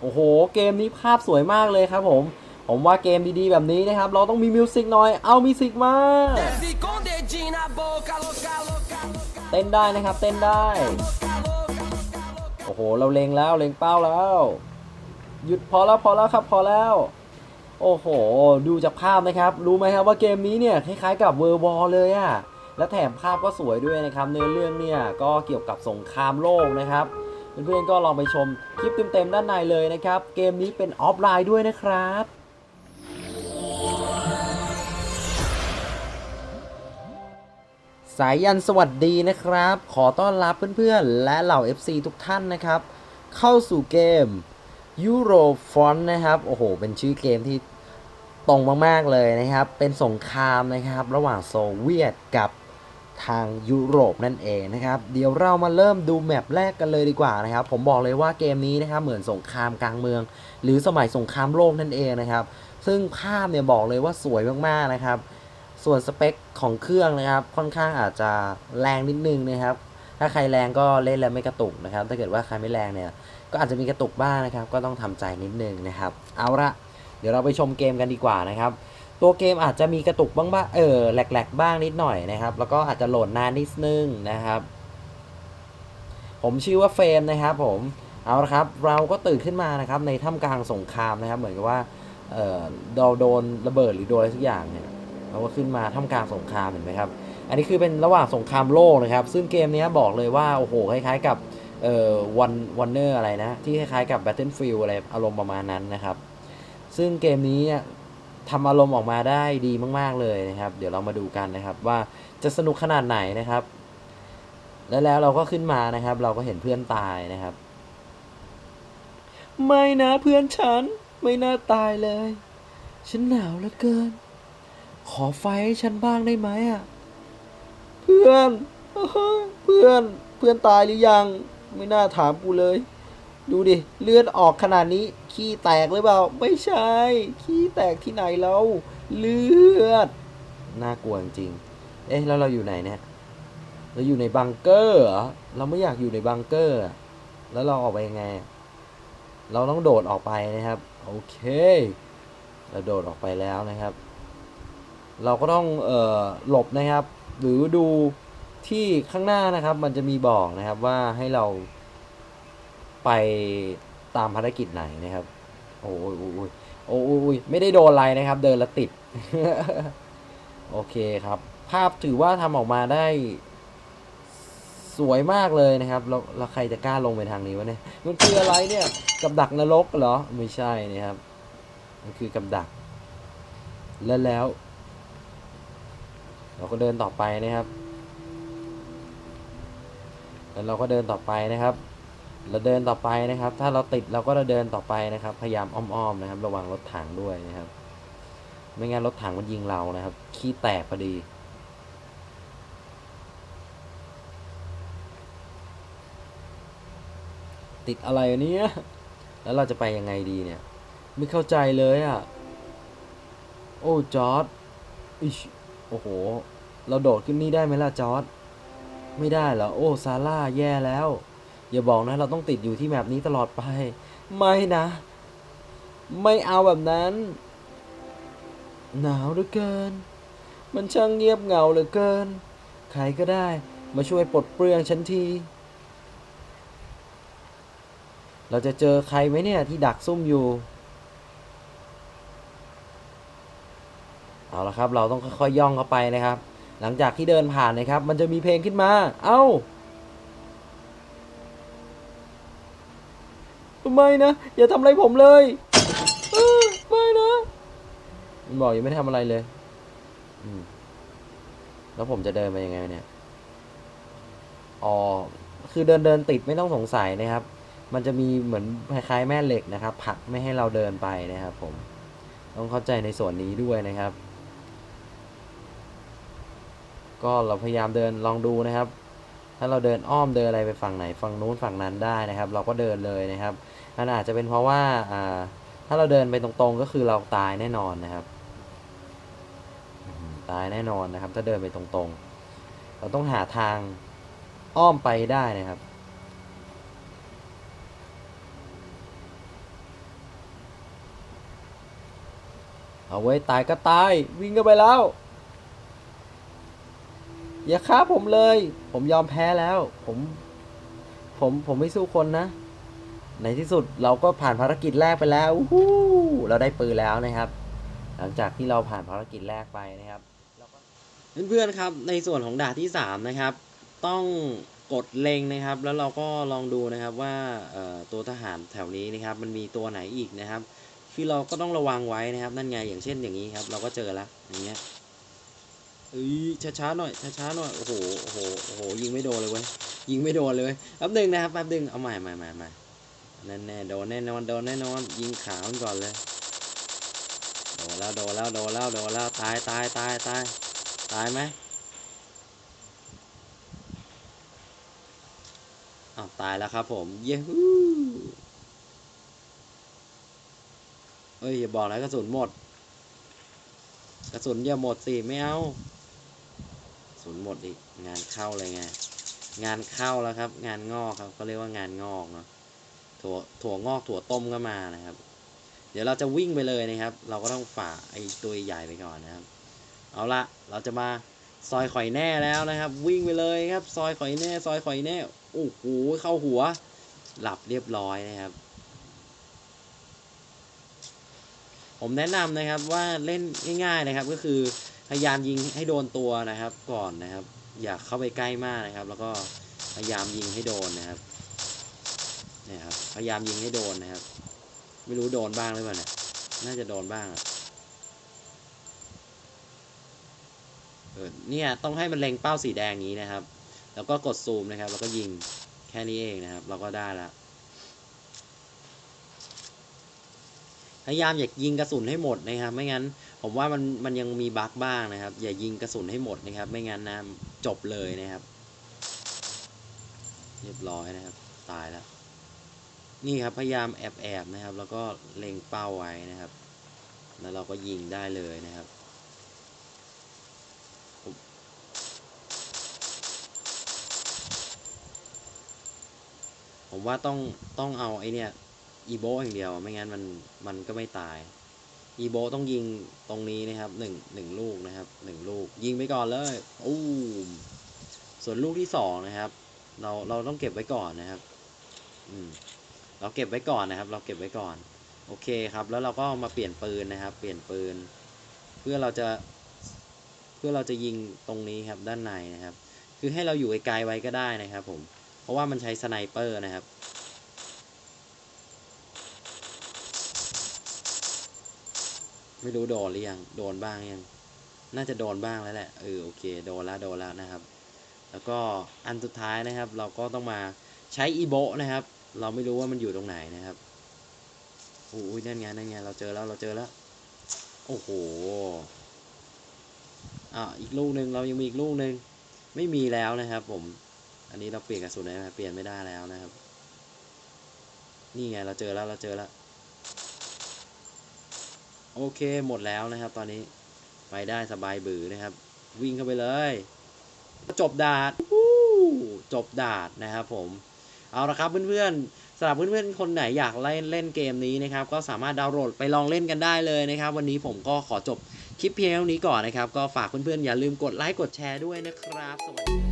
โอ้โห เกมนี้ภาพสวยมากเลยครับผม ผมว่าเกมดีๆ แบบนี้นะครับ เราต้องมีมิวสิกหน่อย เอามิวสิกมา เต้นได้นะครับ เต้นได้ โอ้โห เราเล็งแล้ว เล็งเป้าแล้ว หยุดพอแล้วพอแล้วครับพอแล้ว โอ้โห ดูจากภาพนะครับ รู้ไหมครับว่าเกมนี้เนี่ยคล้ายๆกับเวอร์วอลเลยอะและแถมภาพก็สวยด้วยนะครับ เนื้อเรื่องเนี่ยก็เกี่ยวกับสงครามโลกนะครับ เพื่อนๆก็ลองไปชมคลิปเต็มๆด้านในเลยนะครับ เกมนี้เป็นออฟไลน์ด้วยนะครับสายยันสวัสดีนะครับ ขอต้อนรับเพื่อนๆ และเหล่า FC ทุกท่านนะครับ เข้าสู่เกม Euro Front นะครับ โอ้โห เป็นชื่อเกมที่ตรงมากๆเลยนะครับ เป็นสงครามนะครับ ระหว่างโซเวียตกับ ทางยุโรปนั่นเองนะครับเดี๋ยวเรามาเริ่มดูแมปแรกกันเลยดีกว่านะครับ ผมบอกเลยว่าเกมนี้นะครับเหมือนสงครามกลางเมือง หรือสมัยสงครามโลกนั่นเองนะครับ ซึ่งภาพเนี่ยบอกเลยว่าสวยมากๆนะครับ ส่วนสเปคของเครื่องนะครับ ค่อนข้างอาจจะแรงนิดนึงนะครับ ถ้าใครแรงก็เล่นแล้วไม่กระตุกนะครับ ถ้าเกิดว่าใครไม่แรงเนี่ยก็อาจจะมีกระตุกบ้างนะครับ ก็ต้องทำใจนิดนึงนะครับ เอาละเดี๋ยวเราไปชมเกมกันดีกว่านะครับ ตัวเกมอาจจะมีกระตุกบ้างบ้างเออแหลกๆบ้างนิดหน่อยนะครับ แล้วก็อาจจะโหลดนานนิดนึงนะครับ ผมชื่อว่าเฟรมนะครับ ผมเอาละครับ เราก็ตื่นขึ้นมานะครับ ในท่ามกลางสงครามนะครับ เหมือนกับว่าเออเราโดนระเบิดหรือโดนอะไรสักอย่างเนี่ยเราก็ขึ้นมาท่ามกลางสงครามเห็นไหมครับ อันนี้คือเป็นระหว่างสงครามโลกนะครับ ซึ่งเกมนี้บอกเลยว่าโอ้โหคล้ายๆ กับเอ่อวันวันเนอร์อะไรนะ ที่คล้ายๆกับ Battlefield อะไรอารมณ์ประมาณนั้นนะครับ ซึ่งเกมนี้ ทำอารมณ์ออกมาได้ดีมาก ๆเลยนะครับ เดี๋ยวเรามาดูกันนะครับว่าจะสนุกขนาดไหนนะครับ และแล้วเราก็ขึ้นมานะครับ เราก็เห็นเพื่อนตายนะครับ ไม่นะเพื่อนฉัน ไม่น่าตายเลย ฉันหนาวเหลือเกิน ขอไฟให้ฉันบ้างได้ไหมอะเพื่อน เพื่อนเพื่อนตายหรือยัง ไม่น่าถามกูเลย ดูดิ เลือดออกขนาดนี้ ขี้แตกหรือเปล่า ไม่ใช่ ขี้แตกที่ไหนเราเลือด น่ากลัวจริง เอ๊ะ แล้วเราอยู่ไหนเนี่ย เราอยู่ในบังเกอร์เหรอ เราไม่อยากอยู่ในบังเกอร์ แล้วเราออกไปยังไง เราต้องโดดออกไปนะครับ โอเค เราโดดออกไปแล้วนะครับ เราก็ต้อง เอ่อ หลบนะครับ หรือดูที่ข้างหน้านะครับ มันจะมีบอกนะครับว่าให้เรา ไปตามภารกิจไหนนะครับโอ้ยโอ้ยโอ้ยโอ้ยโอ้ยไม่ได้โดนอะไรนะครับ เดินแล้วติด โอเคครับ ภาพถือว่าทำออกมาได้ สวยมากเลยนะครับแล้วแล้วใครจะกล้าลงไปทางนี้วะเนี่ย มันคืออะไรเนี่ย กับดักนรกเหรอ ไม่ใช่นะครับ มันคือกับดัก แล้วแล้ว เราก็เดินต่อไปนะครับแล้วเราก็เดินต่อไปนะครับ เราเดินต่อไปนะครับ ถ้าเราติดเราก็จะเดินต่อไปนะครับ พยายามอ้อมๆนะครับ ระวังรถถังด้วยนะครับ ไม่งั้นรถถังมันยิงเรานะครับ ขี้แตกพอดี ติดอะไรเนี้ยแล้วเราจะไปยังไงดีเนี่ย ไม่เข้าใจเลยอะ่ะ โอ้จอร์ดอิชโอ้โห เราโดดขึ้นนี่ได้ไหมล่ะจอร์ดไม่ได้เหรอ โอ้ซาร่าแย่แล้ว อย่าบอกนะ เราต้องติดอยู่ที่แบบนี้ตลอดไป ไม่นะ ไม่เอาแบบนั้น หนาวเหลือเกิน มันช่างเงียบเหงาเหลือเกิน ใครก็ได้ มาช่วยปลดเปลื้องฉันที เราจะเจอใครไหมเนี่ยที่ดักซุ่มอยู่ เอาละครับ เราต้องค่อยๆย่องเข้าไปนะครับ หลังจากที่เดินผ่านนะครับ มันจะมีเพลงขึ้นมา เอ้า ไม่นะ อย่าทำอะไรผมเลยไม่นะมันบอกยังไม่ได้ทำอะไรเลยแล้วผมจะเดินไปยังไงเนี่ย อ๋อ คือเดินเดินติดไม่ต้องสงสัยนะครับ มันจะมีเหมือนคล้ายๆแม่เหล็กนะครับผักไม่ให้เราเดินไปนะครับ ผม ต้องเข้าใจในส่วนนี้ด้วยนะครับ ก็เราพยายามเดินลองดูนะครับ ถ้าเราเดินอ้อมเดินอะไรไปฝั่งไหนฝั่งนู้นฝั่งนั้นได้นะครับ เราก็เดินเลยนะครับมันอาจจะเป็นเพราะว่าถ้าเราเดินไปตรงๆ ก็คือเราตายแน่นอนนะครับ ตายแน่นอนนะครับ ถ้าเดินไปตรงๆ เราต้องหาทางอ้อมไปได้นะครับเอาไว้ตายก็ตายวิ่งก็ไปแล้ว อย่าฆ่าผมเลย ผมยอมแพ้แล้ว ผม ผมผมไม่สู้คนนะ ในที่สุดเราก็ผ่านภารกิจแรกไปแล้วอู้หูเราได้ปืนแล้วนะครับ หลังจากที่เราผ่านภารกิจแรกไปนะครับเพื่อนๆครับ ในส่วนของด่านที่3นะครับ ต้องกดเล็งนะครับ แล้วเราก็ลองดูนะครับว่าตัวทหารแถวนี้นะครับ มันมีตัวไหนอีกนะครับ คือเราก็ต้องระวังไว้นะครับ นั่นไงอย่างเช่นอย่างนี้ครับ เราก็เจอแล้วอย่างเงี้ย เอ้ยช้าๆหน่อยช้าๆหน่อยโอ้โหโอ้โหโอ้โหยิงไม่โดนเลยเว้ยยิงไม่โดนเลยเว้ยแป๊บหนึงนะครับแป๊บหนึงเอาใหม่ใหม่ใหม่ใหม่แน่แน่โดนแน่นอนโดนแน่นอนยิงขามันก่อนเลยโดนแล้วโดนแล้วโดนแล้วโดนแล้วตายตายตายตายตายไหมอ้าวตายแล้วครับผมเย้ฮู้เอ้ยอย่าบอกนะกระสุนหมด กระสุนอย่าหมดสิไม่เอาุนหมดอีกงานเข้าเลยไงงานเข้าแล้วครับ งานงอกครับก็เรียกว่างานงอกเนาะถั่วถั่วงอกถั่วต้มก็มานะครับ เดี๋ยวเราจะวิ่งไปเลยนะครับ เราก็ต้องฝ่าไอ้ตัวใหญ่ไปก่อนนะครับ เอาละเราจะมาซอยข่อยแน่แล้วนะครับ วิ่งไปเลยครับ ซอยข่อยแน่ ซอยข่อยแน่โอ้โหเข้าหัว หลับเรียบร้อยนะครับ ผมแนะนำนะครับว่าเล่นง่าย ๆนะครับก็คือ พยายามยิงให้โดนตัวนะครับ ก่อนนะครับ อย่าเข้าไปใกล้มากนะครับ แล้วก็พยายามยิงให้โดนนะครับนี่ครับ พยายามยิงให้โดนนะครับ ไม่รู้โดนบ้างหรือเปล่าเนี่ยน่าจะโดนบ้างเออเนี่ยต้องให้มันเล็งเป้าสีแดงนี้นะครับ แล้วก็กดซูมนะครับ แล้วก็ยิงแค่นี้เองนะครับ เราก็ได้แล้วพยายามอย่ายิงกระสุนให้หมดนะครับ ไม่งั้น ผมว่ามันมันยังมีบั๊กบ้างนะครับ อย่ายิงกระสุนให้หมดนะครับ ไม่งั้นนะจบเลยนะครับ เรียบร้อยนะครับ ตายแล้ว นี่ครับพยายามแอบแอบนะครับ แล้วก็เล็งเป้าไว้นะครับ แล้วเราก็ยิงได้เลยนะครับผมผมว่าต้องต้องเอาไอเนี่ยอีโบอย่างเดียว ไม่งั้นมันมันก็ไม่ตาย อีโบต้องยิงตรงนี้นะครับหนึ่งหนึ่งลูกนะครับหนึ่งลูก ยิงไปก่อนเลยอู้มส่วนลูกที่สองนะครับ เราเราต้องเก็บไว้ก่อนนะครับ อืมเราเก็บไว้ก่อนนะครับ เราเก็บไว้ก่อน โอเคครับ แล้วเราก็มาเปลี่ยนปืนนะครับ เปลี่ยนปืน เพื่อเราจะ เพื่อเราจะยิงตรงนี้ครับด้านในนะครับ คือให้เราอยู่ไกลๆไว้ก็ได้นะครับ ผม เพราะว่ามันใช้สไนเปอร์นะครับ ไม่รู้โดนหรือยังโดนบ้างยัง น่าจะโดนบ้างแล้วแหละเออโอเคโดนแล้วโดนแล้วนะครับ แล้วก็อันสุดท้ายนะครับ เราก็ต้องมาใช้อีโบนะครับ เราไม่รู้ว่ามันอยู่ตรงไหนนะครับโอ้ยนั่นไงนั่นไงเราเจอแล้วเราเจอแล้วโอ้โหอ่าอีกลูกหนึ่งเรายังมีอีกลูกหนึ่งไม่มีแล้วนะครับ ผม อันนี้เราเปลี่ยนกระสุนได้ไหมเปลี่ยนไม่ได้แล้วนะครับ นี่ไงเราเจอแล้วเราเจอแล้ว โอเคหมดแล้วนะครับ ตอนนี้ไปได้สบายบือนะครับ วิ่งเข้าไปเลย จบดาดวู้จบดาดนะครับ ผมเอาละครับเพื่อนๆสำหรับเพื่อนๆคนไหนอยากเล่นเล่นเกมนี้นะครับ ก็สามารถดาวน์โหลดไปลองเล่นกันได้เลยนะครับ วันนี้ผมก็ขอจบคลิปเพียงเท่านี้ก่อนนะครับ ก็ฝากเพื่อนๆอย่าลืมกดไลค์กดแชร์ด้วยนะครับ สวัสดี